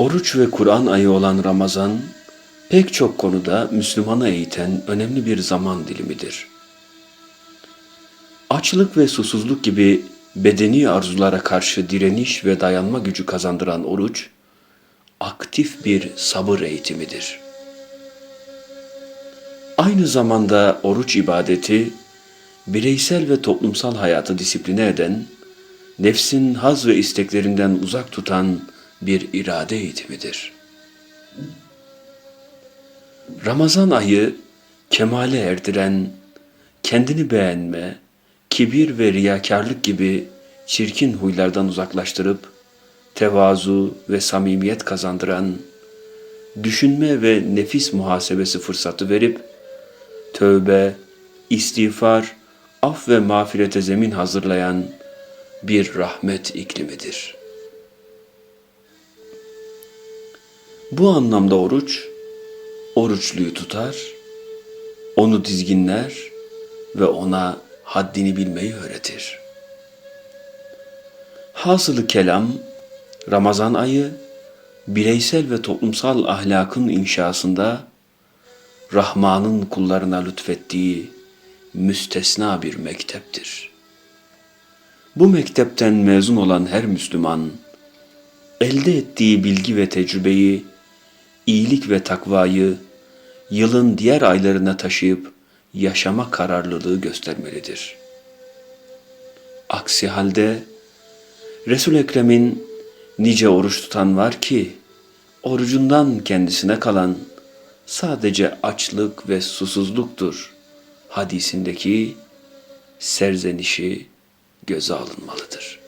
Oruç ve Kur'an ayı olan Ramazan, pek çok konuda Müslümanı eğiten önemli bir zaman dilimidir. Açlık ve susuzluk gibi bedeni arzulara karşı direniş ve dayanma gücü kazandıran oruç, aktif bir sabır eğitimidir. Aynı zamanda oruç ibadeti, bireysel ve toplumsal hayatı disipline eden, nefsin haz ve isteklerinden uzak tutan bir irade eğitimidir. Ramazan ayı kemale erdiren, kendini beğenme, kibir ve riyakarlık gibi çirkin huylardan uzaklaştırıp tevazu ve samimiyet kazandıran, düşünme ve nefis muhasebesi fırsatı verip tövbe, istiğfar, af ve mağfirete zemin hazırlayan bir rahmet iklimidir. Bu anlamda oruç, oruçluyu tutar, onu dizginler ve ona haddini bilmeyi öğretir. Hasılı kelam, Ramazan ayı, bireysel ve toplumsal ahlakın inşasında Rahman'ın kullarına lütfettiği müstesna bir mekteptir. Bu mektepten mezun olan her Müslüman, elde ettiği bilgi ve tecrübeyi, iyilik ve takvayı yılın diğer aylarına taşıyıp yaşama kararlılığı göstermelidir. Aksi halde Resul Ekrem'in nice oruç tutan var ki orucundan kendisine kalan sadece açlık ve susuzluktur hadisindeki serzenişi göze alınmalıdır.